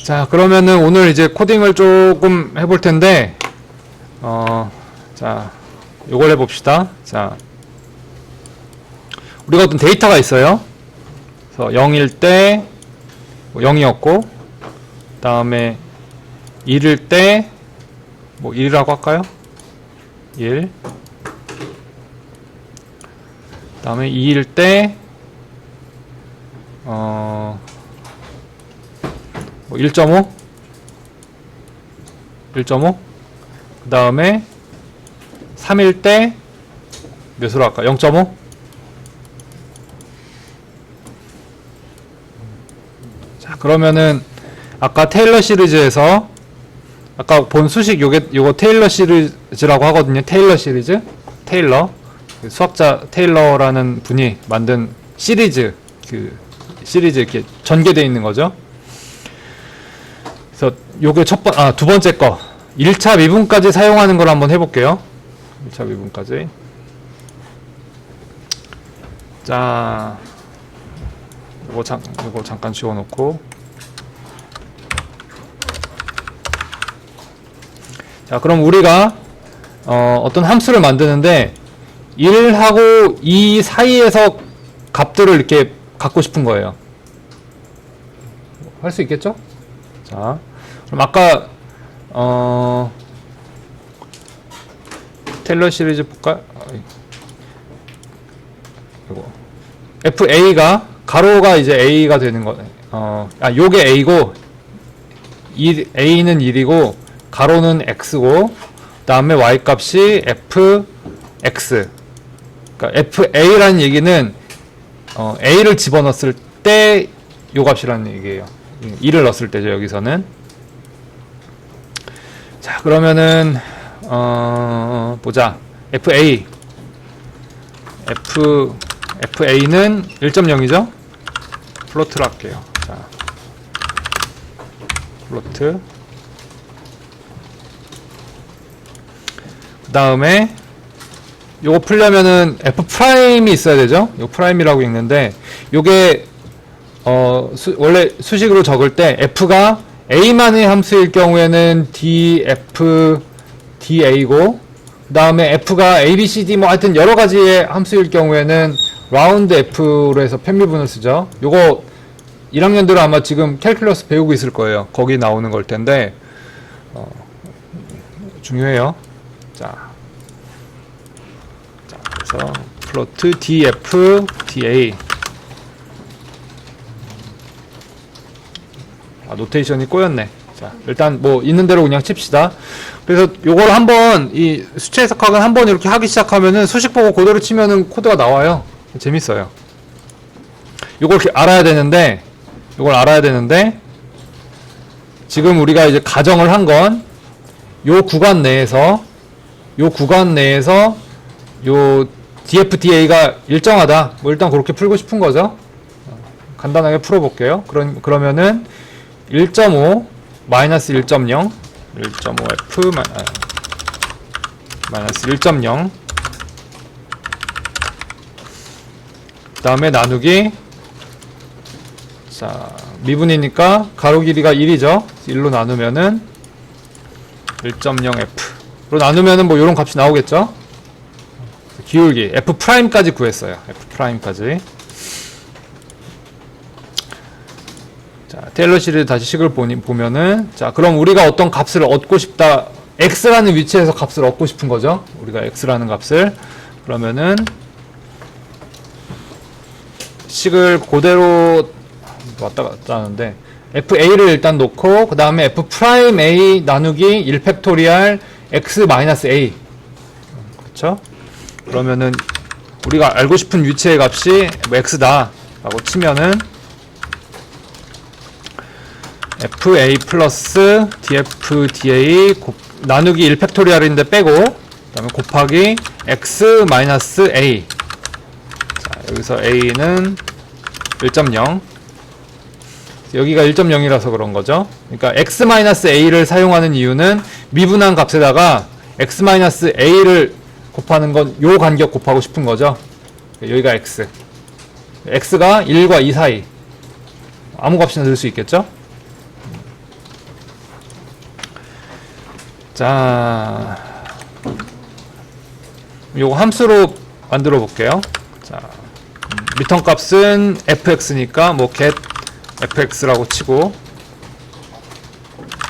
자, 그러면은 오늘 이제 코딩을 조금 해볼 텐데, 어, 자, 요걸 해봅시다. 자, 우리가 어떤 데이터가 있어요. 그래서 0일 때, 뭐 0이었고, 다음에 1일 때, 뭐 1이라고 할까요? 1. 다음에 2일 때, 어, 뭐 1.5? 1.5? 그 다음에 3일 때 몇으로 할까? 0.5? 자 그러면은 아까 테일러 시리즈에서 아까 본 수식 요게 요거 테일러 시리즈라고 하거든요. 테일러 시리즈. 테일러. 그 수학자 테일러라는 분이 만든 시리즈 그 시리즈 이렇게 전개되어 있는 거죠. 요게 첫 번, 아, 두 번째 거. 1차 미분까지 사용하는 걸 한번 해볼게요. 1차 미분까지. 자, 요거 잠, 요거 잠깐 지워놓고. 자, 그럼 우리가, 어, 어떤 함수를 만드는데, 1하고 2 사이에서 값들을 이렇게 갖고 싶은 거예요. 할 수 있겠죠? 자, 그럼 아까 어 텔러 시리즈 볼까? 이거 FA가 가로가 이제 A가 되는 거. 어, 아 요게 A고 1, A는 1이고 가로는 X고 그다음에 Y 값이 FX. 그러니까 FA라는 얘기는 어, A를 집어넣었을 때 요 값이라는 얘기예요. 1을 넣었을 때죠, 여기서는. 자, 그러면은, 어, 보자. FA. F, FA는 1.0이죠? 플로트로 할게요. 자, 플로트. 그 다음에, 요거 풀려면은 F 프라임이 있어야 되죠? 요 프라임이라고 읽는데, 요게 어, 수, 원래 수식으로 적을 때 f가 a만의 함수일 경우에는 df da고 그 다음에 f가 a b c d 뭐 하여튼 여러 가지의 함수일 경우에는 라운드 f로 해서 편미분을 쓰죠. 요거 1학년들은 아마 지금 캘큘러스 배우고 있을 거예요. 거기 나오는 걸 텐데 어, 중요해요. 자, 자 그래서 플로트 df da 아, 노테이션이 꼬였네. 자, 일단 뭐 있는 대로 그냥 칩시다. 그래서 요걸 한번 이 수체 해석학은 한번 이렇게 하기 시작하면은 수식 보고 그대로 치면은 코드가 나와요. 재밌어요. 요걸 알아야 되는데 요걸 알아야 되는데 지금 우리가 이제 가정을 한 건 요 구간 내에서 요 구간 내에서 요 DFDA가 일정하다. 뭐 일단 그렇게 풀고 싶은 거죠. 간단하게 풀어볼게요. 그런 그러면은 1.5 마이너스 1.0 1.5f 마, 아, 마이너스 1.0그 다음에 나누기 자 미분이니까 가로 길이가 1이죠. 1로 나누면은 1.0f로 나누면은 뭐 요런 값이 나오겠죠? 기울기 f 프라임까지 구했어요. F 프라임까지 자, 테일러 시리즈 다시 식을 보니, 보면은, 자, 그럼 우리가 어떤 값을 얻고 싶다, x라는 위치에서 값을 얻고 싶은 거죠. 우리가 x라는 값을. 그러면은, 식을 그대로 왔다 갔다 하는데, fa를 일단 놓고, 그 다음에 f 프라임 a 나누기 1 팩토리알 x 마이너스 a. 그쵸? 그러면은, 우리가 알고 싶은 위치의 값이 뭐 x다. 라고 치면은, fa 플러스 df da 곱, 나누기 1 팩토리얼인데 빼고 그 다음에 곱하기 x 마이너스 a. 자 여기서 a는 1.0 여기가 1.0이라서 그런 거죠. 그러니까 x 마이너스 a를 사용하는 이유는 미분한 값에다가 x 마이너스 a를 곱하는 건 요 간격 곱하고 싶은 거죠. 여기가 x. X가 1과 2 사이. 아무 값이나 넣을 수 있겠죠 자, 요거 함수로 만들어 볼게요. 자, 음, 리턴 값은 fx니까 뭐 get fx라고 치고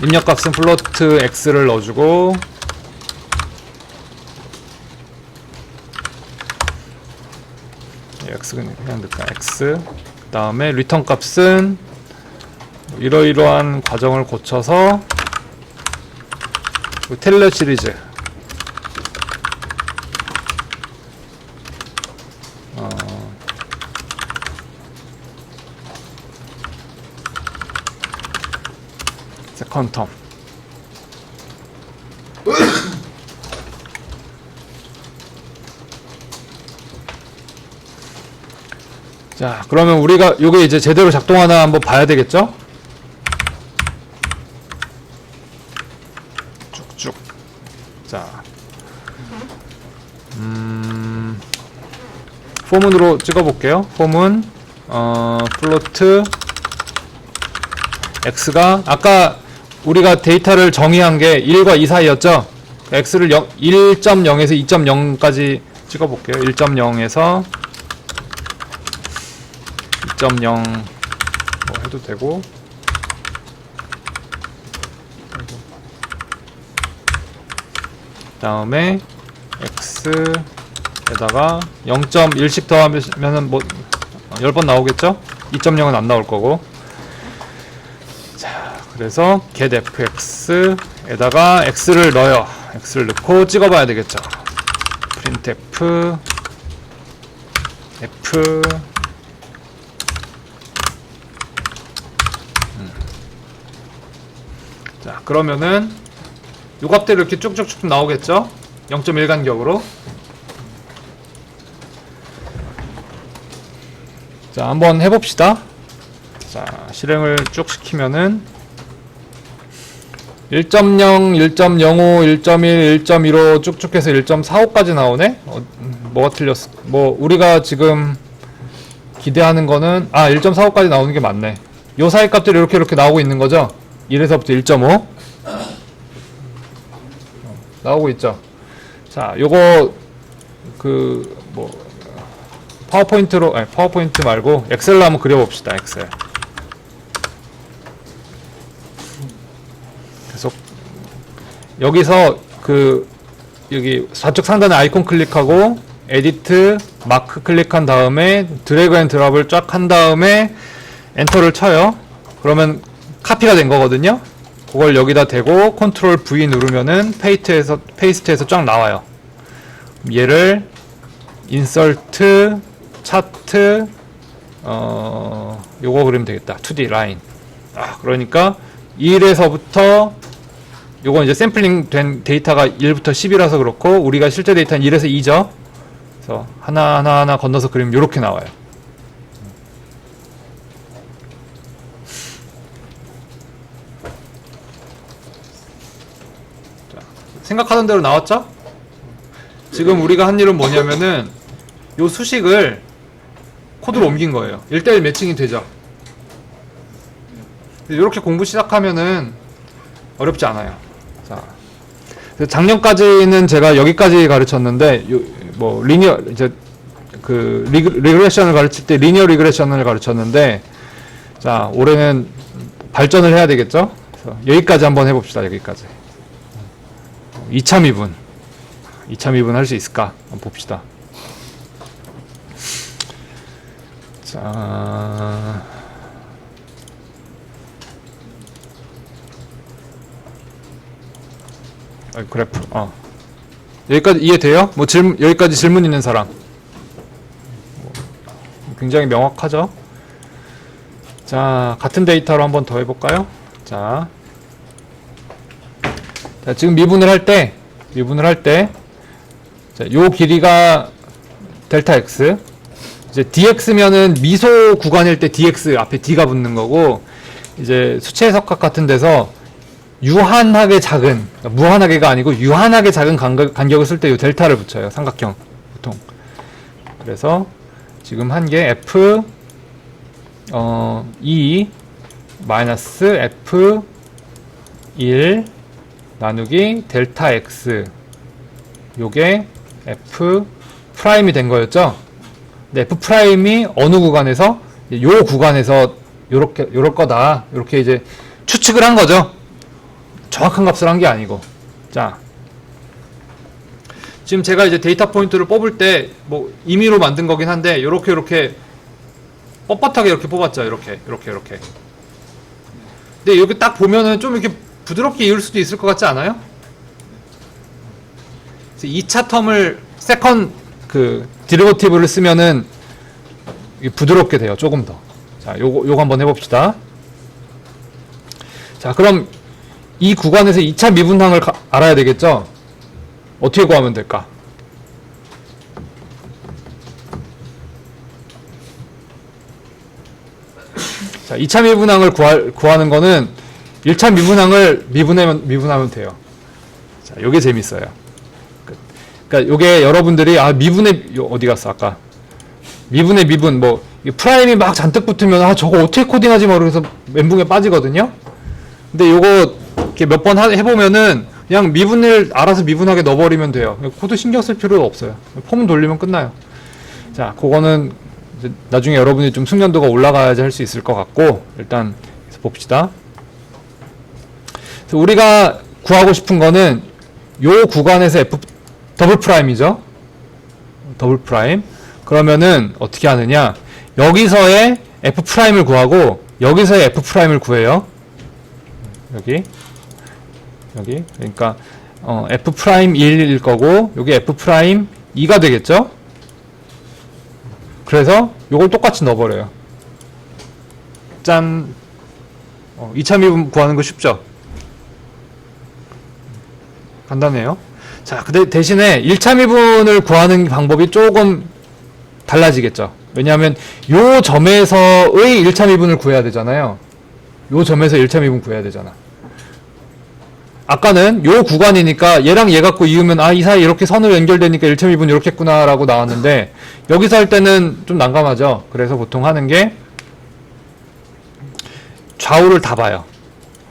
입력 값은 플로트 x를 넣어주고 x는 그냥 넣을까 x 그 다음에 리턴 값은 뭐 이러이러한 과정을 거쳐서 그 텔레 시리즈. 어, 세컨 텀. 자 그러면 우리가 요게 이제 제대로 작동하나 한번 봐야 되겠죠? 쭉쭉 자. 음, 포문으로 찍어볼게요. 포문. 어, 플로트. X가 아까 우리가 데이터를 정의한 게 1과 2 사이였죠? X를 1.0에서 2.0까지 찍어볼게요. 1.0에서 2.0 뭐 해도 되고 다음에 x에다가 0.1씩 더하면은 뭐 10번 나오겠죠? 2.0은 안 나올 거고. 자 그래서 get fx에다가 x를 넣어요. x를 넣고 찍어봐야 되겠죠. printf f 자 그러면은 요 값들이 이렇게 쭉쭉쭉 나오겠죠? 0.1 간격으로. 자 한번 해봅시다. 자 실행을 쭉 시키면은 1.0, 1.05, 1.1, 1.15 쭉쭉 해서 1.45까지 나오네? 어, 음, 뭐가 틀렸어 뭐 우리가 지금 기대하는 거는 아 1.45까지 나오는 게 맞네. 요 사이 값들이 이렇게 이렇게 나오고 있는 거죠? 1에서부터 1.5 나오고 있죠. 자, 요거 그 뭐 파워포인트로 아니 파워포인트 말고 엑셀로 한번 그려봅시다. 엑셀. 계속 여기서 그 여기 좌측 상단에 아이콘 클릭하고 에디트 마크 클릭한 다음에 드래그 앤 드랍을 쫙 한 다음에 엔터를 쳐요. 그러면 카피가 된 거거든요. 그걸 여기다 대고 컨트롤 V 누르면은 페이트에서 페이스트에서 쫙 나와요. 얘를 인설트 차트 어 요거 그리면 되겠다. 2D 라인. 아 그러니까 1에서부터 요건 이제 샘플링 된 데이터가 1부터 10이라서 그렇고 우리가 실제 데이터는 1에서 2죠. 그래서 하나 하나 하나 건너서 그리면 요렇게 나와요. 생각하던 대로 나왔죠? 지금 우리가 한 일은 뭐냐면은 요 수식을 코드로 옮긴 거예요. 1대1 매칭이 되죠. 이렇게 공부 시작하면은 어렵지 않아요. 자, 작년까지는 제가 여기까지 가르쳤는데 요, 뭐 리니어 이제 그 리그, 리그레션을 가르칠 때 리니어 리그레션을 가르쳤는데 자 올해는 발전을 해야 되겠죠. 여기까지 한번 해봅시다. 여기까지. 2차 미분 2차 미분 할 수 있을까? 한번 봅시다 자 아, 그래프 어 여기까지 이해돼요? 뭐 질문 여기까지 질문 있는 사람 뭐, 굉장히 명확하죠? 자 같은 데이터로 한번 더 해볼까요? 자 자, 지금 미분을 할 때, 미분을 할 때, 자, 요 길이가 델타 x. 이제 dx면은 미소 구간일 때 dx 앞에 d가 붙는 거고, 이제 수체 해석학 같은 데서 유한하게 작은, 그러니까 무한하게가 아니고 유한하게 작은 간격, 간격을 쓸 때 요 델타를 붙여요. 삼각형, 보통. 그래서 지금 한 게 f, 어, 2, 마이너스 f, 1, 나누기 델타 x 요게 f 프라임이 된 거였죠. 근데 f 프라임이 어느 구간에서 요 구간에서 요렇게 요럴 거다. 요렇게 이제 추측을 한 거죠. 정확한 값을 한 게 아니고. 자. 지금 제가 이제 데이터 포인트를 뽑을 때 뭐 임의로 만든 거긴 한데 요렇게 요렇게 뻣뻣하게 이렇게 뽑았죠. 이렇게 이렇게 이렇게. 근데 여기 딱 보면은 좀 이렇게 부드럽게 이을 수도 있을 것 같지 않아요? 그래서 2차 텀을 세컨 그 디리버티브를 쓰면은 부드럽게 돼요. 조금 더. 자, 요거 요거 한번 해 봅시다. 자, 그럼 이 구간에서 2차 미분항을 가- 알아야 되겠죠? 어떻게 구하면 될까? 자, 2차 미분항을 구할, 구하는 거는 1차 미분항을 미분하면, 미분하면 돼요. 자, 요게 재밌어요. 그- 그러니까 요게 여러분들이 아, 미분의 요 어디 갔어? 아까 미분의 미분 뭐이 프라임이 막 잔뜩 붙으면 아, 저거 어떻게 코딩하지 모르겠어 멘붕에 빠지거든요. 근데 요거 이렇게 몇 번 해보면은 그냥 미분을 알아서 미분하게 넣어버리면 돼요. 코드 신경 쓸 필요도 없어요. 폼 돌리면 끝나요. 자, 그거는 나중에 여러분이 좀 숙련도가 올라가야지 할 수 있을 것 같고 일단 봅시다. 우리가 구하고 싶은 거는 요 구간에서 f 더블 프라임이죠. 더블 프라임. 그러면은 어떻게 하느냐? 여기서의 f 프라임을 구하고 여기서의 f 프라임을 구해요. 여기 여기 그러니까 어, f 프라임 1일 거고 여기 f 프라임 2가 되겠죠? 그래서 요걸 똑같이 넣어버려요. 짠. 어, 2차 미분 구하는 거 쉽죠? 간단해요. 자, 근데 대신에 1차 미분을 구하는 방법이 조금 달라지겠죠. 왜냐하면 요 점에서의 1차 미분을 구해야 되잖아요. 요 점에서 1차 미분 구해야 되잖아. 아까는 요 구간이니까 얘랑 얘 갖고 이으면 아 이 사이 이렇게 선으로 연결되니까 1차 미분 이렇게 했구나라고 나왔는데 여기서 할 때는 좀 난감하죠. 그래서 보통 하는 게 좌우를 다 봐요.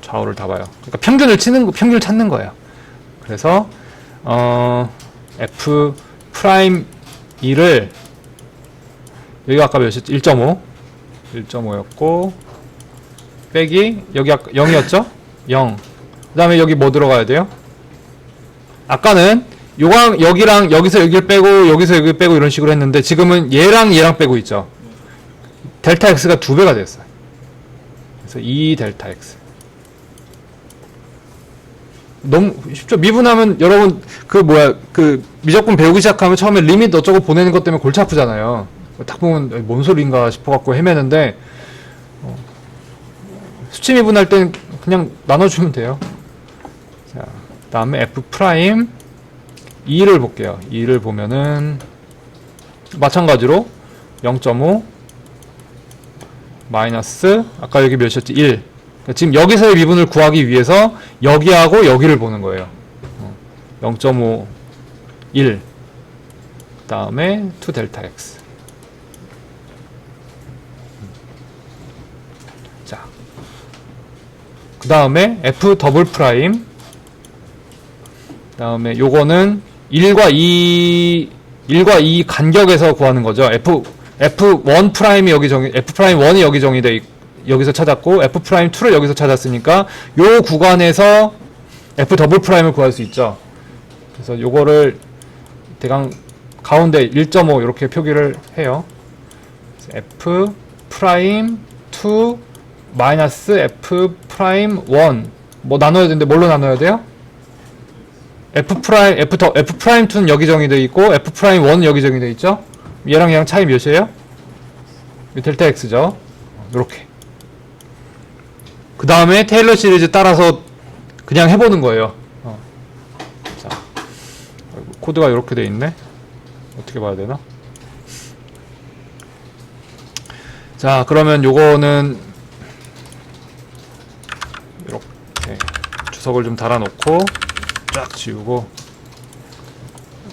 좌우를 다 봐요. 그러니까 평균을 치는 거, 평균을 찾는 거예요. 그래서 어 f 프라임 2를 여기 아까 몇이었지? 1.5 1.5였고 빼기 여기 아까 0이었죠? 0 그 다음에 여기 뭐 들어가야 돼요? 아까는 요강 여기랑 여기서 여기를 빼고 여기서 여기 빼고 이런 식으로 했는데 지금은 얘랑 얘랑 빼고 있죠 델타 x가 두 배가 됐어요 그래서 2 델타 x 너무 쉽죠? 미분하면 여러분 그 뭐야 그 미적분 배우기 시작하면 처음에 리밋 어쩌고 보내는 것 때문에 골치 아프잖아요. 딱 보면 뭔 소리인가 싶어갖고 헤매는데 어, 수치 미분할 땐 그냥 나눠주면 돼요. 자 다음에 f 프라임 2를 볼게요. 2를 보면은 마찬가지로 0.5 마이너스 아까 여기 몇이었지? 1 그러니까 지금 여기서의 미분을 구하기 위해서 여기하고 여기를 보는 거예요. 어, 0.5 1 다음에 2 델타 x. 자, 그 다음에 f 더블 프라임. 다음에 요거는 1과 2, 1과 2 간격에서 구하는 거죠. f, f1 프라임이 여기 정의, f 프라임 1이 여기 정의돼 있, 여기서 찾았고, f 프라임 2를 여기서 찾았으니까, 요 구간에서 f 더블 프라임을 구할 수 있죠. 그래서 요거를 대강 가운데 1.5 이렇게 표기를 해요. f 프라임 2 마이너스 f 프라임 1. 뭐 나눠야 되는데 뭘로 나눠야 돼요? f 프라임 f 더 f 프라임 2는 여기 정의되어 있고 f 프라임 1은 여기 정의되어 있죠. 얘랑 얘랑 차이 몇이에요? 이 델타 x죠. 이렇게. 그 다음에 테일러 시리즈 따라서 그냥 해보는 거예요. 어. 자, 코드가 이렇게 돼 있네. 어떻게 봐야 되나? 자, 그러면 요거는 이렇게 주석을 좀 달아놓고 쫙 지우고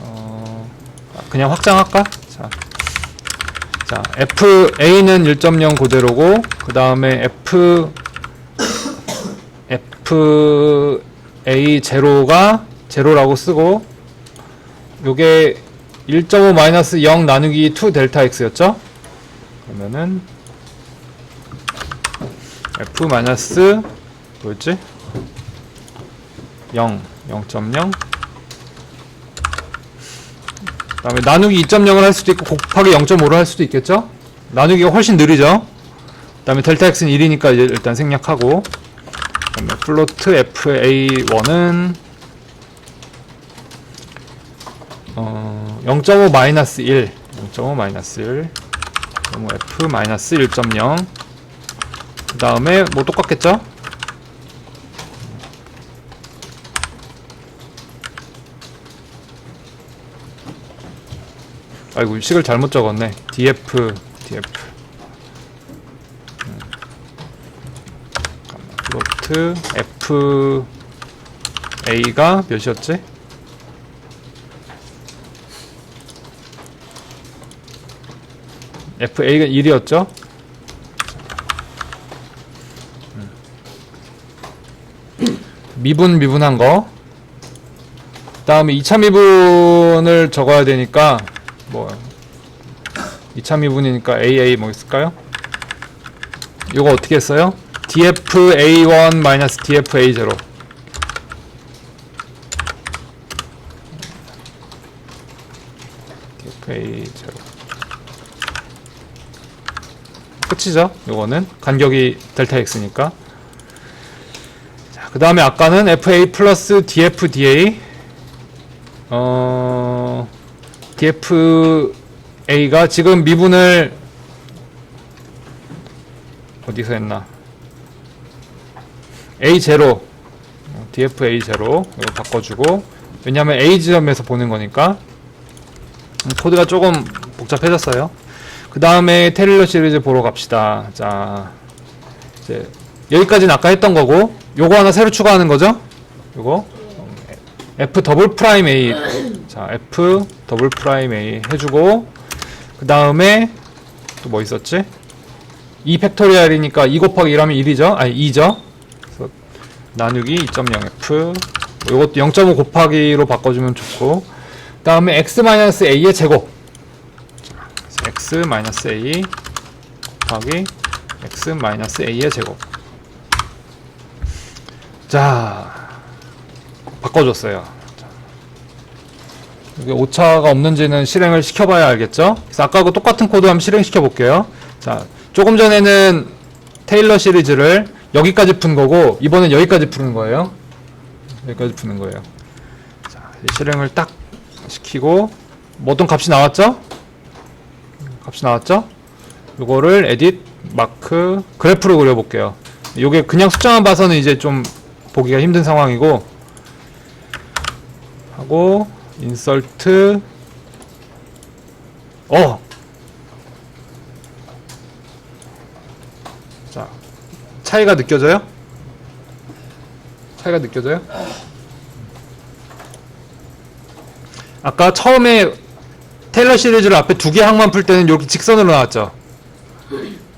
어, 아, 그냥 확장할까? 자, 자 f a는 1.0 그대로고 그 다음에 f f a 제로가 제로라고 쓰고 요게 1.5 마이너스 0 나누기 2 델타 x였죠? 그러면은 f 마이너스 뭐였지? 0 0.0 그 다음에 나누기 2.0을 할 수도 있고 곱하기 0.5를 할 수도 있겠죠? 나누기가 훨씬 느리죠? 그 다음에 델타 x는 1이니까 이제 일단 생략하고 그다음에 플로트 fa1은 어, 0.5 마이너스 1 0.5 마이너스 1 그럼 f 마이너스 1.0 그 다음에 뭐 똑같겠죠? 아이고 식을 잘못 적었네. Df df 음. 잠깐만. 플로트 f a가 몇이었지? FA가 1이었죠? 미분 미분한 거. 다음에 2차 미분을 적어야 되니까 뭐 2차 미분이니까 AA 뭐 있을까요? 이거 어떻게 했어요? DFA1 마이너스 DFA0 DFA0 끝이죠. 요거는 간격이 델타 x니까. 자, 그 다음에 아까는 fa 플러스 dfda 어 dfa가 지금 미분을 어디서 했나? A0 dfa0 이거 바꿔주고 왜냐하면 a 지점에서 보는 거니까 음, 코드가 조금 복잡해졌어요. 그 다음에 테릴러 시리즈 보러 갑시다. 자, 이제 여기까지는 아까 했던 거고, 요거 하나 새로 추가하는 거죠? 요거 F 더블 프라임 A. 자, F 더블 프라임 A 해주고, 그 다음에 또 뭐 있었지? 2 팩토리얼이니까 2 곱하기 1하면 1이죠? 아니 2죠? 나누기 2.0F. 뭐 요것도 0.5 곱하기로 바꿔주면 좋고, 그 다음에 X-A의 제곱. x 마이너스 a 곱하기 x 마이너스 a의 제곱. 자 바꿔줬어요. 자, 여기 오차가 없는지는 실행을 시켜봐야 알겠죠? 그래서 아까하고 똑같은 코드 한번 실행시켜 볼게요. 자 조금 전에는 테일러 시리즈를 여기까지 푼 거고 이번엔 여기까지 푸는 거예요 여기까지 푸는 거예요 자 이제 실행을 딱 시키고 뭐 어떤 값이 나왔죠 값이 나왔죠? 요거를 에딧 마크 그래프로 그려볼게요. 요게 그냥 숫자만 봐서는 이제 좀 보기가 힘든 상황이고 하고 인설트 어. 자 차이가 느껴져요? 차이가 느껴져요? 아까 처음에 테일러 시리즈를 앞에 두 개 항만 풀 때는 이렇게 직선으로 나왔죠.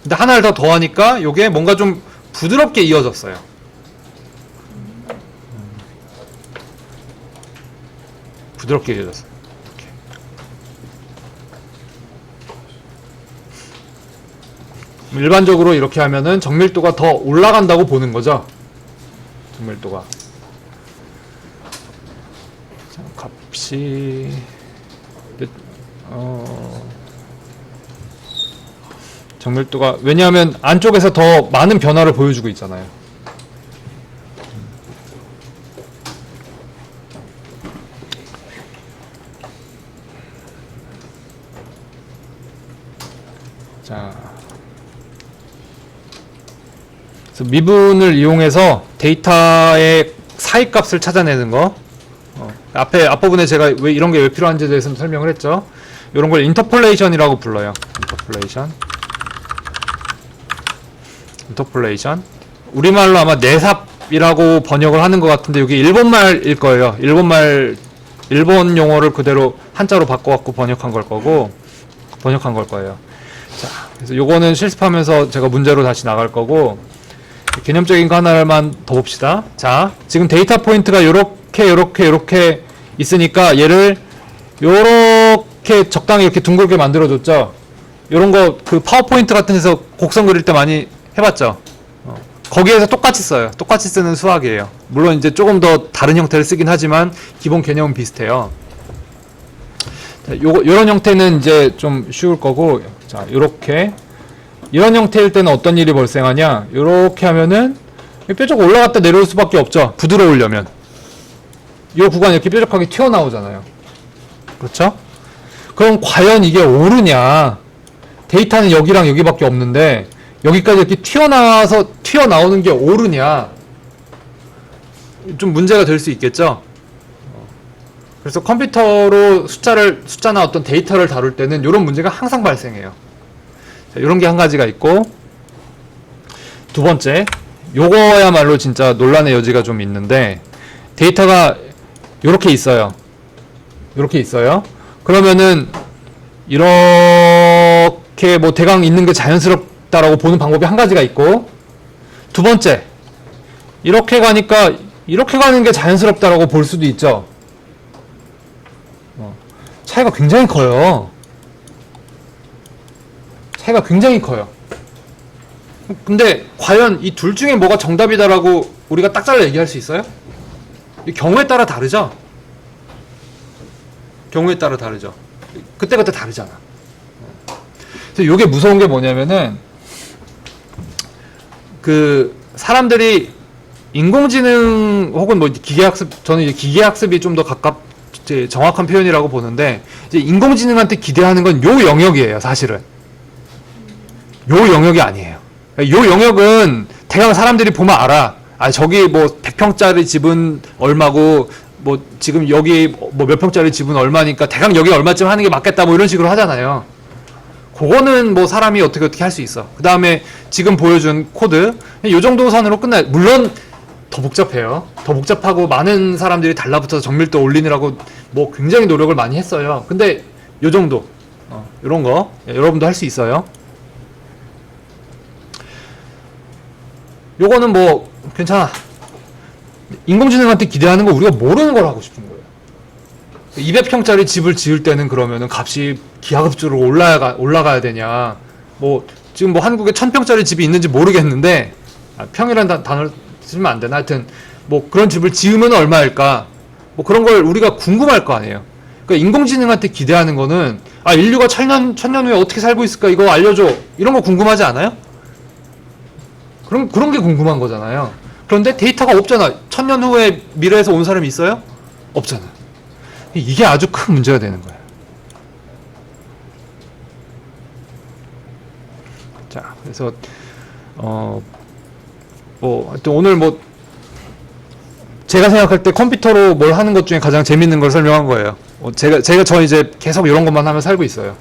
근데 하나를 더 더하니까 이게 뭔가 좀 부드럽게 이어졌어요. 부드럽게 이어졌어요. 이렇게. 일반적으로 이렇게 하면은 정밀도가 더 올라간다고 보는 거죠. 정밀도가. 자, 값이 어... 정밀도가 왜냐하면 안쪽에서 더 많은 변화를 보여주고 있잖아요. 미분을 이용해서 데이터의 사이값을 찾아내는 거. 어, 앞에 앞부분에 제가 왜 이런 게 왜 필요한지에 대해서 설명을 했죠. 이런 걸 인터폴레이션이라고 불러요. 인터폴레이션. 인터폴레이션. 우리말로 아마 내삽이라고 번역을 하는 것 같은데 이게 일본말일 거예요. 일본말 일본 용어를 그대로 한자로 바꿔 갖고 번역한 걸 거고 번역한 걸 거예요. 자, 그래서 요거는 실습하면서 제가 문제로 다시 나갈 거고 개념적인 거 하나만 더 봅시다. 자, 지금 데이터 포인트가 요렇게, 요렇게, 요렇게 있으니까 얘를 요렇게 적당히 이렇게 둥글게 만들어줬죠. 요런 거 그 파워포인트 같은 데서 곡선 그릴 때 많이 해봤죠. 어, 거기에서 똑같이 써요. 똑같이 쓰는 수학이에요. 물론 이제 조금 더 다른 형태를 쓰긴 하지만 기본 개념은 비슷해요. 자, 요거, 요런 형태는 이제 좀 쉬울 거고, 자, 요렇게. 이런 형태일 때는 어떤 일이 발생하냐? 요렇게 하면은 뾰족 올라갔다 내려올 수밖에 없죠. 부드러우려면. 이 구간이 이렇게 뾰족하게 튀어나오잖아요. 그렇죠? 그럼 과연 이게 오르냐? 데이터는 여기랑 여기밖에 없는데 여기까지 이렇게 튀어나와서 튀어나오는 게 오르냐? 좀 문제가 될 수 있겠죠? 그래서 컴퓨터로 숫자를 숫자나 어떤 데이터를 다룰 때는 이런 문제가 항상 발생해요. 이런 게 한 가지가 있고 두 번째 요거야말로 진짜 논란의 여지가 좀 있는데 데이터가 이렇게 있어요. 이렇게 있어요. 그러면은 이렇게 뭐 대강 있는 게 자연스럽다라고 보는 방법이 한 가지가 있고 두 번째 이렇게 가니까 이렇게 가는 게 자연스럽다라고 볼 수도 있죠. 어, 차이가 굉장히 커요. 차이가 굉장히 커요. 근데 과연 이 둘 중에 뭐가 정답이다라고 우리가 딱 잘라 얘기할 수 있어요? 이 경우에 따라 다르죠? 경우에 따라 다르죠. 그때그때 다르잖아. 그래서 이게 무서운 게 뭐냐면은 그 사람들이 인공지능 혹은 뭐 기계학습 저는 이제 기계학습이 좀 더 가깝 정확한 표현이라고 보는데 인공지능한테 기대하는 건 요 영역이에요, 사실은. 요 영역이 아니에요. 요 영역은 대강 사람들이 보면 알아. 아, 저기 뭐 100평짜리 집은 얼마고 뭐 지금 여기 뭐 몇 평짜리 집은 얼마니까 대강 여기 얼마쯤 하는 게 맞겠다 뭐 이런 식으로 하잖아요. 그거는 뭐 사람이 어떻게 어떻게 할 수 있어. 그 다음에 지금 보여준 코드 요 정도 선으로 끝나. 물론 더 복잡해요. 더 복잡하고 많은 사람들이 달라붙어서 정밀도 올리느라고 뭐 굉장히 노력을 많이 했어요. 근데 요 정도 어, 이런 거 예, 여러분도 할 수 있어요. 요거는 뭐 괜찮아. 인공지능한테 기대하는 거 우리가 모르는 걸 하고 싶은 거예요. 200평짜리 집을 지을 때는 그러면은 값이 기하급수로 올라가 올라가야 되냐? 뭐 지금 뭐 한국에 1000평짜리 집이 있는지 모르겠는데 아, 평이란 단- 단어를 쓰면 안 되나? 하여튼 뭐 그런 집을 지으면 얼마일까? 뭐 그런 걸 우리가 궁금할 거 아니에요. 그러니까 인공지능한테 기대하는 거는 아 인류가 천년 천년 후에 어떻게 살고 있을까 이거 알려줘 이런 거 궁금하지 않아요? 그런 그런 게 궁금한 거잖아요. 그런데 데이터가 없잖아. 천년 후에 미래에서 온 사람이 있어요? 없잖아. 이게 아주 큰 문제가 되는 거예요. 자, 그래서 어, 뭐 하여튼 오늘 뭐 제가 생각할 때 컴퓨터로 뭘 하는 것 중에 가장 재밌는 걸 설명한 거예요. 어, 제가 제가 저 이제 계속 이런 것만 하면 살고 있어요.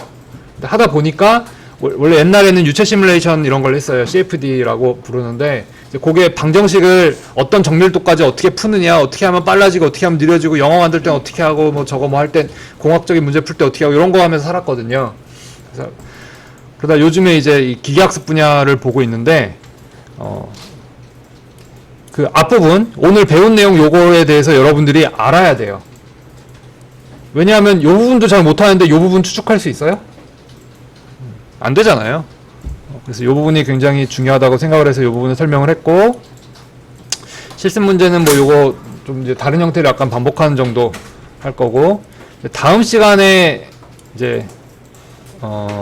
근데 하다 보니까 월- 원래 옛날에는 유체 시뮬레이션 이런 걸 했어요. CFD라고 부르는데 그게 방정식을 어떤 정밀도까지 어떻게 푸느냐, 어떻게 하면 빨라지고 어떻게 하면 느려지고 영어 만들 땐 어떻게 하고 뭐 저거 뭐할땐 공학적인 문제 풀 때 어떻게 하고 이런 거 하면서 살았거든요. 그래서 그러다 요즘에 이제 이 기계학습 분야를 보고 있는데 어, 그 앞부분 오늘 배운 내용 요거에 대해서 여러분들이 알아야 돼요. 왜냐하면 요 부분도 잘 못하는데 요 부분 추측할 수 있어요? 안 되잖아요. 어, 그래서 요 부분이 굉장히 중요하다고 생각을 해서 요 부분을 설명을 했고 실습 문제는 뭐 요거 좀 이제 다른 형태로 약간 반복하는 정도 할 거고 다음 시간에 이제 어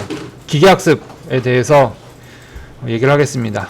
기계학습에 대해서 얘기를 하겠습니다.